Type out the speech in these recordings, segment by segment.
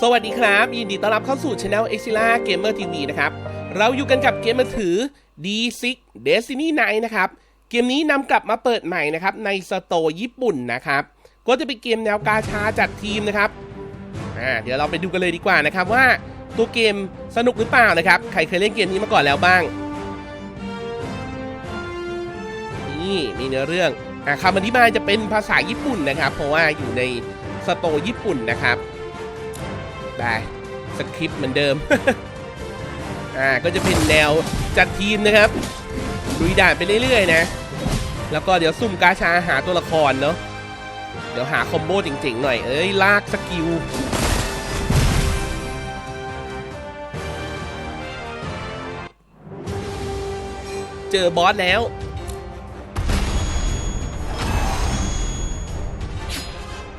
สวัสดีครับ ยินดีต้อนรับเข้าสู่ช anel e x i l a Gamer TV นะครับ เราอยู่กันกับเกมมือถือ D6 Destiny 9นะครับ เกมนี้นำกลับมาเปิดใหม่นะครับ ในสโตร์ญี่ปุ่นนะครับ ก็จะเป็นเกมแนวกาชาจัดทีมนะครับอ่าเดี๋ยวเราไปดูกันเลยดีกว่านะครับว่าตัวเกมสนุกหรือเปล่านะครับ ใครเคยเล่นเกมนี้มาก่อนแล้วบ้าง นี่มีเนื้อเรื่องอะคำอธิบายจะเป็นภาษาญี่ปุ่นนะครับ เพราะว่าอยู่ใน สโตญี่ปุ่นนะครับได้สคริปต์เหมือนเดิม อ่า ก็จะเป็นแนวจัดทีมนะครับลุยด่านไปเรื่อยๆนะ แล้วก็เดี๋ยวซุ่มกาชาหาตัวละครเนาะ เดี๋ยวหาคอมโบจริงๆหน่อย เอ้ย ลากสกิล เจอบอสแล้ว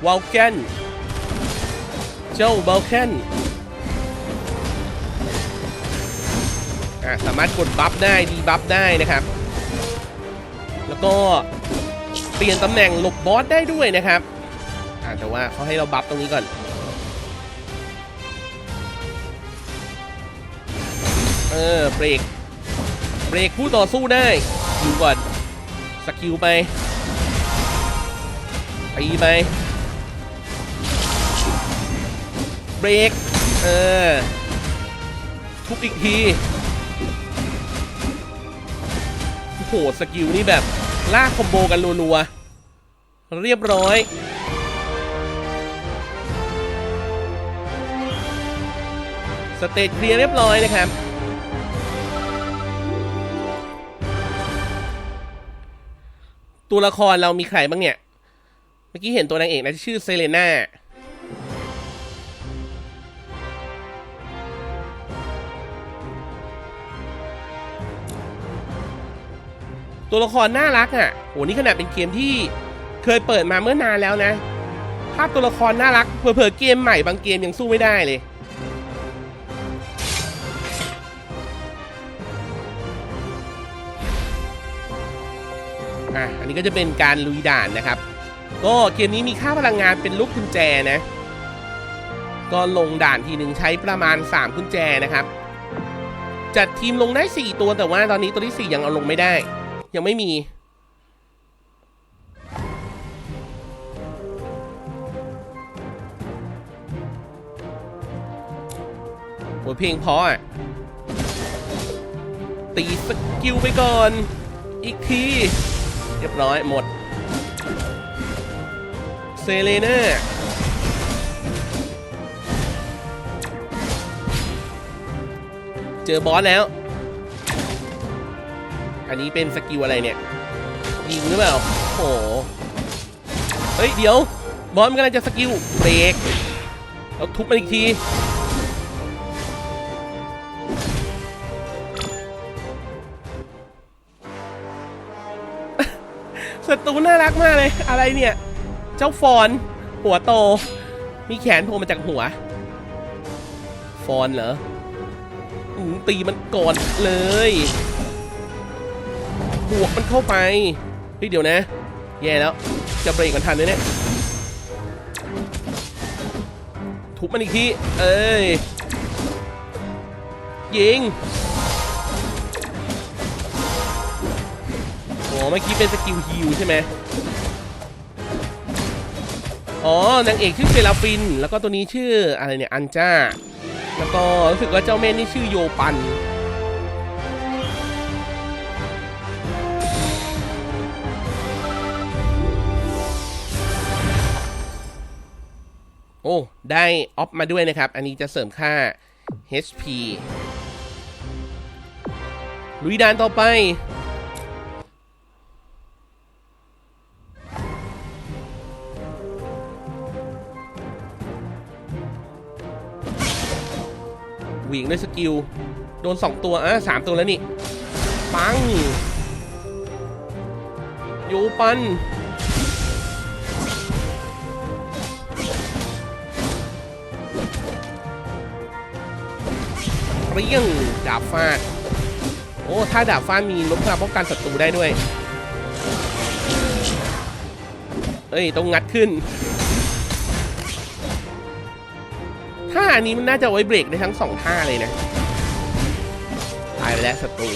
วอลแกนเจ้าเบลเคนอะสามารถกดบัฟได้ดีบัฟได้นะครับ แล้วก็เปลี่ยนตำแหน่งหลบบอสได้ด้วยนะครับอะแต่ว่าเขาให้เราบัฟตรงนี้ก่อนเออเบรกเบรกผู้ต่อสู้ได้ดูก่อนสกิลไปตีไป รก เออ ทุบอีกที โอ้โห สกิลนี่แบบลากคอมโบกันรัวๆ เรียบร้อย สเตจเคลียร์เรียบร้อยนะครับตัวละครเรามีใครบ้างเนี่ย เมื่อกี้เห็นตัวนางเอกนะชื่อเซเลน่า ตัวละครน่ารักอะโหนี่ขนาดเป็นเกมที่เคยเปิดมาเมื่อนานแล้วนะ ภาพตัวละครน่ารักเผลอๆเกมใหม่บางเกมยังสู้ไม่ได้เลยอะอันนี้ก็จะเป็นการลุยด่านนะครับ ก็เกมนี้มีค่าพลังงานเป็นลูกกุญแจนะ ก็ลงด่านทีหนึ่งใช้ประมาณ 3 กุญแจนะครับ จัดทีมลงได้ 4 ตัวแต่ว่าตอนนี้ตัวที่ 4 ยังเอาลงไม่ได้ ยังไม่มีโอ้ยเพลงเพราะอะ ตีสกิลไปก่อน อีกที เรียบร้อยหมด เซเลน่าเจอบอสแล้ว อันนี้เป็นสกิลอะไรเนี่ยยิงหรือเปล่าโอ้โหเฮ้ยเดี๋ยว บอสมันกำลังจะสกิลเบรกแล้วทุบมันอีกทีศัตรูน่ารักมากเลย อะไรเนี่ย เจ้าฟอน หัวโต มีแขนโผล่มาจากหัว ฟอนเหรอตีมันก่อนเลย บวกมันเข้าไปเฮ้ยเดี๋ยวนะ แย่แล้ว จะเบรกกันทันไหมเนี่ยทุบมันอีกที เอ้ย ยิงอ๋อเมื่อกี้เป็นสกิลฮิลใช่ไหมอ๋อนางเอกชื่อเซราฟิน แล้วก็ตัวนี้ชื่ออะไรเนี่ย อันจ้า แล้วก็รู้สึกว่าเจ้าแม่นี่ชื่อโยปัน อ้ ได้ออฟมาด้วยนะครับ อันนี้จะเสริมค่า HP ลุยดานต่อไป หวิงด้วยสกิล โดน 2 ตัวอะสามตัวแล้วนี่ ปังโยปัน เรี้ยงดาบฟาด โอ้ ถ้าดาบฟาดมีลดพลังป้องกันศัตรูได้ด้วย เอ้ย ต้องงัดขึ้น ท่านี้มันน่าจะไว้เบรกได้ทั้งสองท่าเลยนะ ตายไปแล้วศัตรู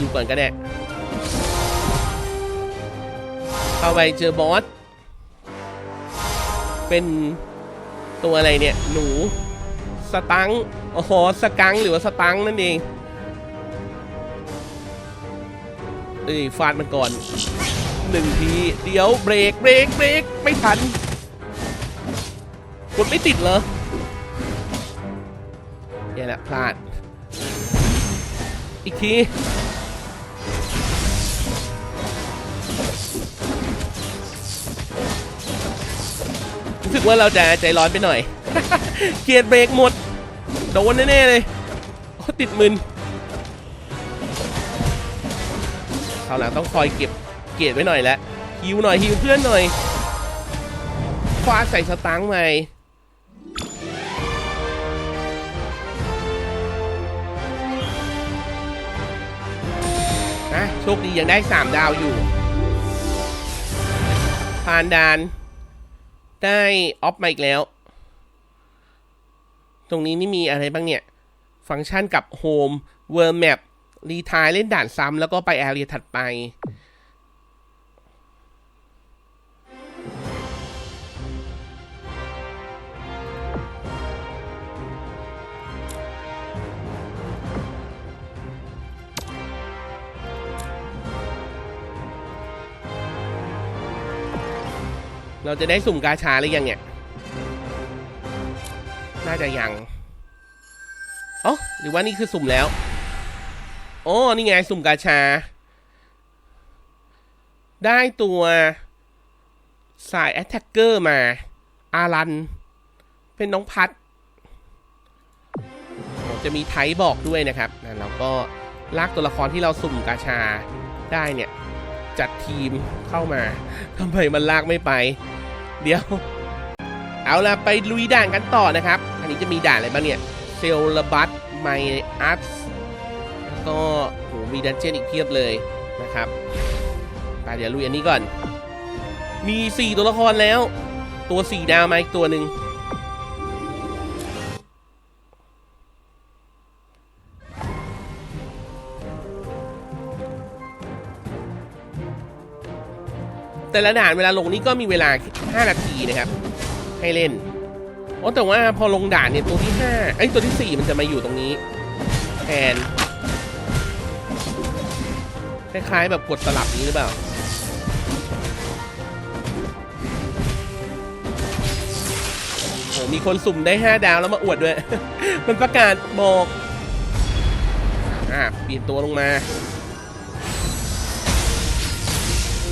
ยู่ก่อนก็ได้เข้าไปเจอบอส เป็นตัวอะไรเนี่ย หนู สตังค์ โอ้โห สกังหรือว่าสตังนั่นเองเอ้ยฟาดมันก่อนหนึ่งที เดี๋ยวเบรกเบรกเบรกไม่ทันกดไม่ติดเหรอเนี่ยแหละพลาด อีกทีรู้สึกว่าเราจะใจร้อนไปหน่อย เกียร์เบรกหมด โดนแน่ๆเลยติดมึนคราวหลังต้องคอยเก็บเกียรไว้หน่อยแล้วฮิวหน่อยฮิวเพื่อนหน่อยฟาใส่สตังค์ใหม่นะโชคดียังได้ 3 ดาวอยู่ ผ่านดาน ได้ออฟมาอีกแล้ว ตรงนี้นี่มีอะไรบ้างเนี่ย ฟังก์ชันกับ Home World Map รีทายเล่นด่านซ้ำแล้วก็ไปแอเรียถัดไป เราจะได้สุ่มกาชาหรือยังเนี่ย น่าจะยังอ๋อหรือว่านี่คือสุ่มแล้วอ๋อนี่ไงสุ่มกาชา ได้ตัวสายแอตแทกเกอร์มา อารัน เป็นน้องพัด จะมีไทป์บอกด้วยนะครับนะเราก็ลากตัวละครที่เราสุ่มกาชาได้เนี่ย จัดทีมเข้ามาทำไมมันลากไม่ไป เดี๋ยว เอาละไปลุยด่านกันต่อนะครับ อันนี้จะมีด่านอะไรบ้างเนี่ย เซลลบัตไมอาร์ตแล้วก็โหมีดันเจียนอีกเพียบเลยนะครับไปเดี๋ยวลุยอันนี้ก่อน มี 4 ตัวละครแล้ว ตัว 4 ดาวมาอีกตัวหนึ่งแต่ละด่านเวลาลงนี่ก็มีเวลา 5 นาทีนะครับ ให้เล่นโอ้แต่ว่าพอลงด่านเนี่ยตัวที่5ไอ้ตัวที่ 4 มันจะมาอยู่ตรงนี้แทนคล้ายๆแบบกดสลับนี้หรือเปล่าโหมีคนสุ่มได้ 5 ดาวแล้วมาอวดด้วย มันประกาศบอก อะเปลี่ยนตัวลงมา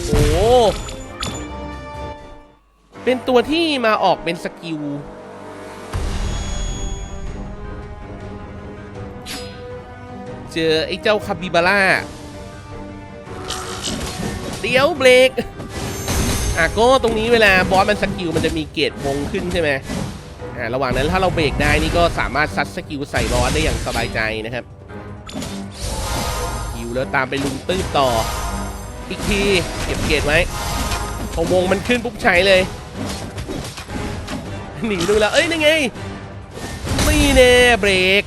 โอ้ เป็นตัวที่มาออกเป็นสกิลเจอไอ้เจ้าคาบิบาร่าเดี๋ยวเบรกอะก็ตรงนี้เวลาบอสมันสกิลมันจะมีเกรดวงขึ้นใช่ไหมอ่าระหว่างนั้นถ้าเราเบรกได้นี่ก็สามารถซัดสกิลใส่บอสได้อย่างสบายใจนะครับฮิวแล้วตามไปลุมตื้อต่อ อีกที เก็บเกรดไว้พอวงมันขึ้นปุ๊บใช้เลย หนีดูแล้วเอ้ยนี่ไงนี่แน่เบรก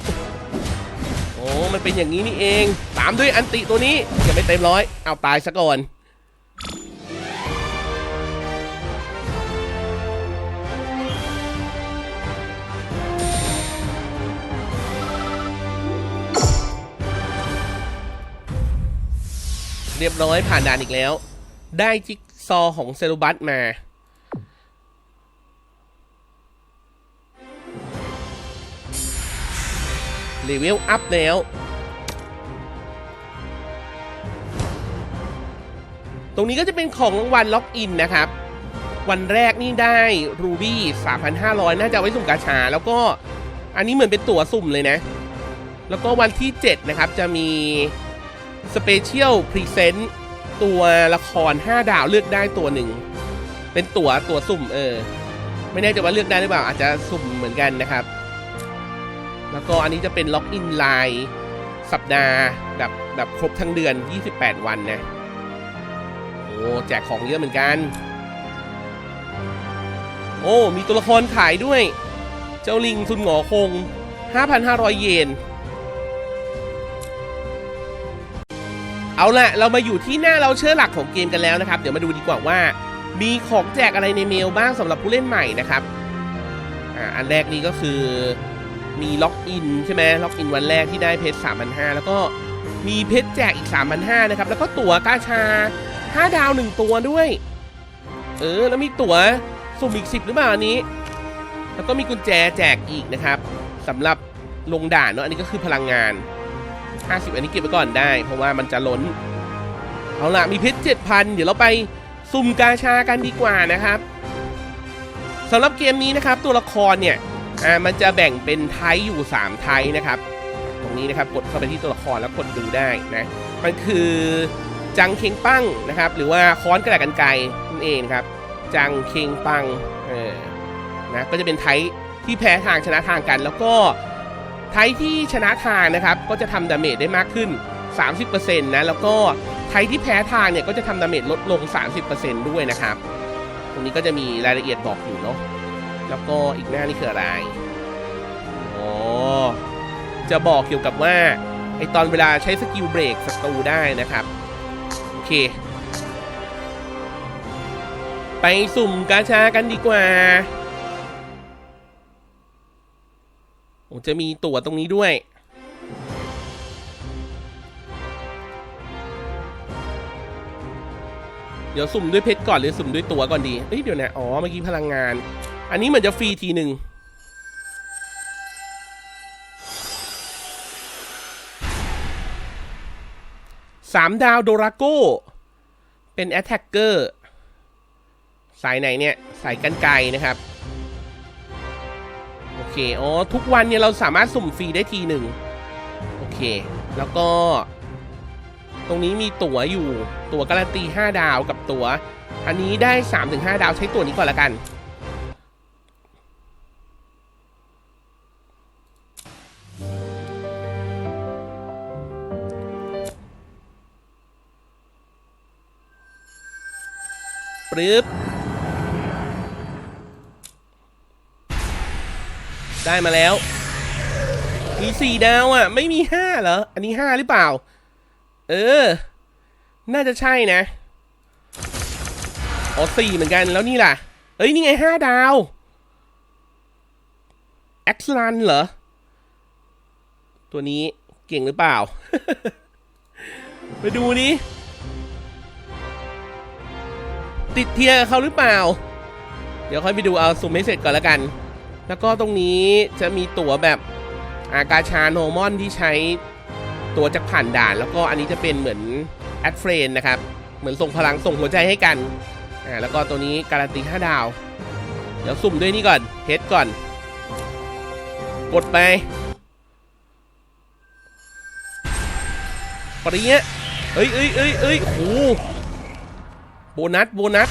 โอ้มันเป็นอย่างนี้นี่เอง ตามด้วยอันติตัวนี้ยังไม่เต็มร้อยเอาตายซะก่อนเรียบร้อยผ่านด่านอีกแล้ว ได้จิ๊กซอของเซรูบัสมา เลเวลอัพแล้ว ตรงนี้ก็จะเป็นของรางวัลล็อกอินนะครับ วันแรกนี่ได้รูบี้3,500 น่าจะเอาไว้สุ่มกาชา แล้วก็อันนี้เหมือนเป็นตั๋วสุ่มเลยนะ แล้วก็วันที่ 7 นะครับ จะมีสเปเชียลพรีเซนต์ตัวละคร 5 ดาวเลือกได้ตัวหนึ่ง เป็นตั๋วตั๋วสุ่มเออ ไม่แน่ใจว่าเลือกได้หรือเปล่าอาจจะสุ่มเหมือนกันนะครับ แล้วก็อันนี้จะเป็นล็อกอินไลน์สัปดาห์แบบแบบครบทั้งเดือน 28 วันนะ โอ้แจกของเยอะเหมือนกัน โอ้ มีตัวละครขายด้วย เจ้าลิงซุนหงอคง 5,500 เยน เอาละเรามาอยู่ที่หน้าเราเชื่อหลักของเกมกันแล้วนะครับ เดี๋ยวมาดูดีกว่าว่า มีของแจกอะไรในเมลบ้างสำหรับผู้เล่นใหม่นะครับ อ่า อันแรกนี้ก็คือ มีล็อกอินใช่ไหมล็อกอินวันแรกที่ได้เพชร3,500 แล้วก็มีเพชรแจกอีก 3,500 นะครับ แล้วก็ตั๋วกาชา 5 ดาว 1 ตัวด้วย เออ แล้วมีตั๋วสุ่มอีก 10 หรือเปล่าอันนี้ แล้วก็มีกุญแจแจกอีกนะครับสำหรับลงด่านเนาะอันนี้ก็คือพลังงาน 50 อันนี้เก็บไว้ก่อนได้ เพราะว่ามันจะล้น เอาละมีเพชร 7,000 เดี๋ยวเราไปสุ่มกาชากันดีกว่านะครับสำหรับเกมนี้นะครับตัวละครเนี่ย อ่ามันจะแบ่งเป็นไทป์อยู่ 3 ไทป์นะครับ ตรงนี้นะครับกดเข้าไปที่ตัวละครแล้วกดดูได้นะมันคือจังเคงปังนะครับ หรือว่าค้อนกระดาษกันไกนั่นเองครับ จังเคงปังเออนะก็จะเป็นไทป์ที่แพ้ทางชนะทางกัน แล้วก็ไทป์ที่ชนะทางนะครับ ก็จะทำดาเมจได้มากขึ้น 30%นะแล้วก็ไทป์ที่แพ้ทางเนี่ยก็จะทำดาเมจลดลง 30%ด้วยนะครับ ตรงนี้ก็จะมีรายละเอียดบอกอยู่เนาะ แล้วก็อีกหน้านี่คืออะไรอ๋อจะบอกเกี่ยวกับว่าไอตอนเวลาใช้สกิลเบรกศัตรูได้นะครับ โอเค ไปสุ่มกาชากันดีกว่าโอ้จะมีตั๋วตรงนี้ด้วย เดี๋ยวสุ่มด้วยเพชรก่อนหรือสุ่มด้วยตั๋วก่อนดี เอ้ยเดี๋ยวนะ อ๋อ เมื่อกี้พลังงาน อันนี้เหมือนจะฟรีทีหนึ่งสามดาวโดราโก้ เป็นแอตแทกเกอร์สายไหนเนี่ย สายกันไกลนะครับ โอเค อ๋อ ทุกวันเนี่ยเราสามารถสุ่มฟรีได้ทีหนึ่งโอเค แล้วก็ ตรงนี้มีตั๋วอยู่ ตั๋วการันตี 5 ดาวกับตั๋ว อันนี้ได้ 3-5 ดาวใช้ตั๋วนี้ก่อนละกัน ปรึ๊บได้มาแล้ว มีสี่ดาวอะ ไม่มีห้าเหรอ อันนี้ห้าหรือเปล่า เออ น่าจะใช่นะ อ๋อสี่เหมือนกันแล้วนี่ล่ะ เอ้ย นี่ไงห้าดาวแอ็กซ์ลันเหรอ ตัวนี้เก่งหรือเปล่า ไปดูนี้ ติดเทียร์เขาหรือเปล่า เดี๋ยวค่อยไปดูเอาสุ่มให้เสร็จก่อนแล้วกัน แล้วก็ตรงนี้จะมีตั๋วแบบอากาชาโนมอนที่ใช้ตัวจากผ่านด่าน แล้วก็อันนี้จะเป็นเหมือนแอดเฟรนนะครับ เหมือนส่งพลังส่งหัวใจให้กันอ่าแล้วก็ตัวนี้การันตี5ดาว เดี๋ยวสุ่มด้วยนี่ก่อนเพชรก่อน กดไปปริเนี้ยเอ้ยเอ้ยเอ้ยเอ้ยโห โบนัส โบนัส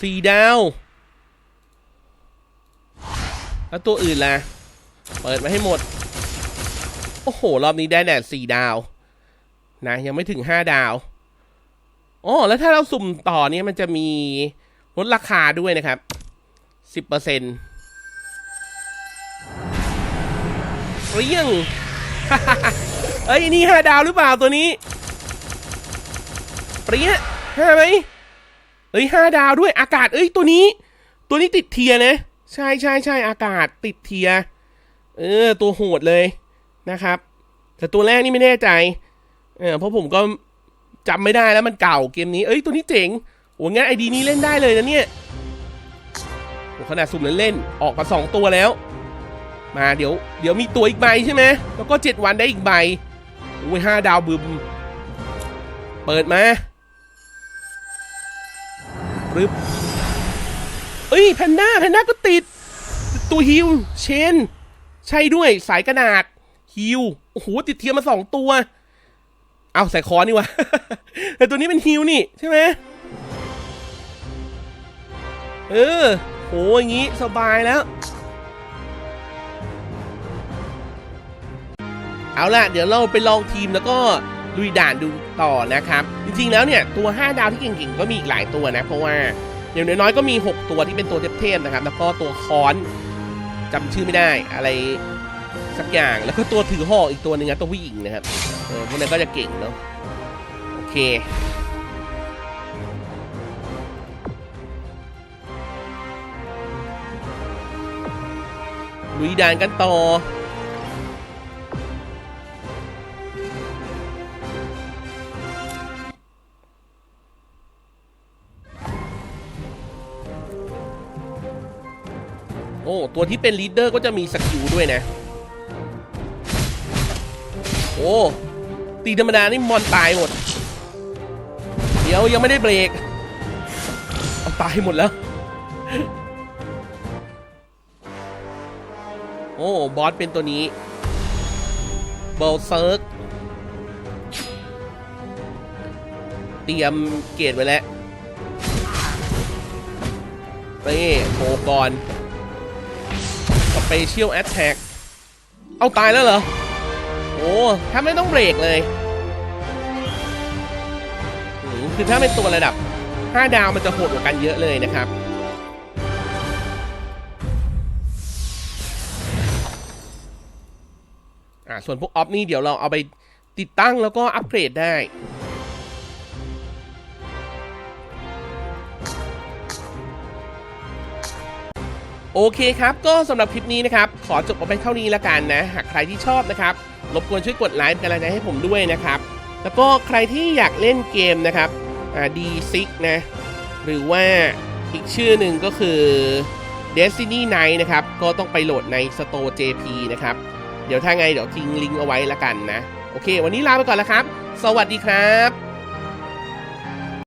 สี่ดาว แล้วตัวอื่นล่ะ เปิดมาให้หมด โอ้โห รอบนี้ได้แต่สี่ดาว นะ ยังไม่ถึงห้าดาวอ๋อแล้วถ้าเราสุ่มต่อเนี่ยมันจะมีลดราคาด้วยนะครับสิบเปอร์เซ็นต์เรียงเอ้ย นี่ห้าดาวหรือเปล่าตัวนี้ ปรี้ยห้าไหมเอ้ยห้าดาวด้วยอากาศ เอ้ยตัวนี้ ตัวนี้ติดเทียนะ ใช่ใช่ใช่อากาศติดเทีย เออ ตัวโหดเลยนะครับ แต่ตัวแรกนี่ไม่แน่ใจ เออเพราะผมก็จำไม่ได้แล้วมันเก่าเกมนี้ เอ้ยตัวนี้เจ๋งโอ้งั้นไอดีนี้เล่นได้เลยนะเนี่ยโอ้ขนาดสุ่มเล่นๆออกมาสองตัวแล้ว มาเดี๋ยว เดี๋ยวมีตัวอีกใบใช่ไหมแล้วก็เจ็ดวันได้อีกใบโอ้ยห้าดาวบึม เปิดมา ปึ๊บเอ้ยแพนด้าแพนด้าก็ติด ตัวฮิวเชน ใช่ด้วยสายกระดาษฮิวโอ้โหติดเทียมมาสองตัว เอาใส่คอนี่วะแต่ตัวนี้เป็นฮิวนี่ใช่ไหมเออโหอย่างงี้สบายแล้ว เอาล่ะ เดี๋ยวเราไปลองทีมแล้วก็ ลุยด่านดูต่อนะครับ จริงๆแล้วเนี่ยตัว 5 ดาวที่เก่งๆก็มีอีกหลายตัวนะ เพราะว่าอย่างน้อยๆก็มี 6 ตัวที่เป็นตัวเทพๆนะครับ แล้วก็ตัวคอนจำชื่อไม่ได้อะไรสักอย่างแล้วก็ตัวถือห่ออีกตัวหนึ่งนะตัวผู้หญิงนะครับเออพวกนั้นก็จะเก่งเนาะโอเคลุยด่านกันต่อ โอ้ ตัวที่เป็นลีดเดอร์ก็จะมีสกิลด้วยนะ โอ้ ตีธรรมดานี่มอนตายหมด เดี๋ยวยังไม่ได้เบรกเอาตายหมดแล้ว โอ้ บอสเป็นตัวนี้เบลเซิร์กเตรียมเกตไว้แล้วนี่โผก่อน เปเชียลแอตแทกเอาตายแล้วเหรอ โอ้ถ้าไม่ต้องเบรกเลยอืมคือถ้าเป็นตัวระดับ 5 ดาวมันจะโหดกว่ากันเยอะเลยนะครับ อ่า ส่วนพวกออฟนี่เดี๋ยวเราเอาไปติดตั้งแล้วก็อัปเกรดได้ โอเคครับ ก็สำหรับคลิปนี้นะครับ ขอจบเอาไปเท่านี้ละกันนะ หากใครที่ชอบนะครับ รบกวนช่วยกดไลค์เป็นกำลังใจให้ผมด้วยนะครับ แล้วก็ใครที่อยากเล่นเกมนะครับอ่า D6 นะ หรือว่าอีกชื่อหนึ่งก็คือ Destiny Night นะครับ ก็ต้องไปโหลดใน Store JP นะครับ เดี๋ยวถ้าไงเดี๋ยวทิ้งลิงก์เอาไว้ละกันนะ โอเค วันนี้ลาไปก่อนแล้วครับ สวัสดีครับ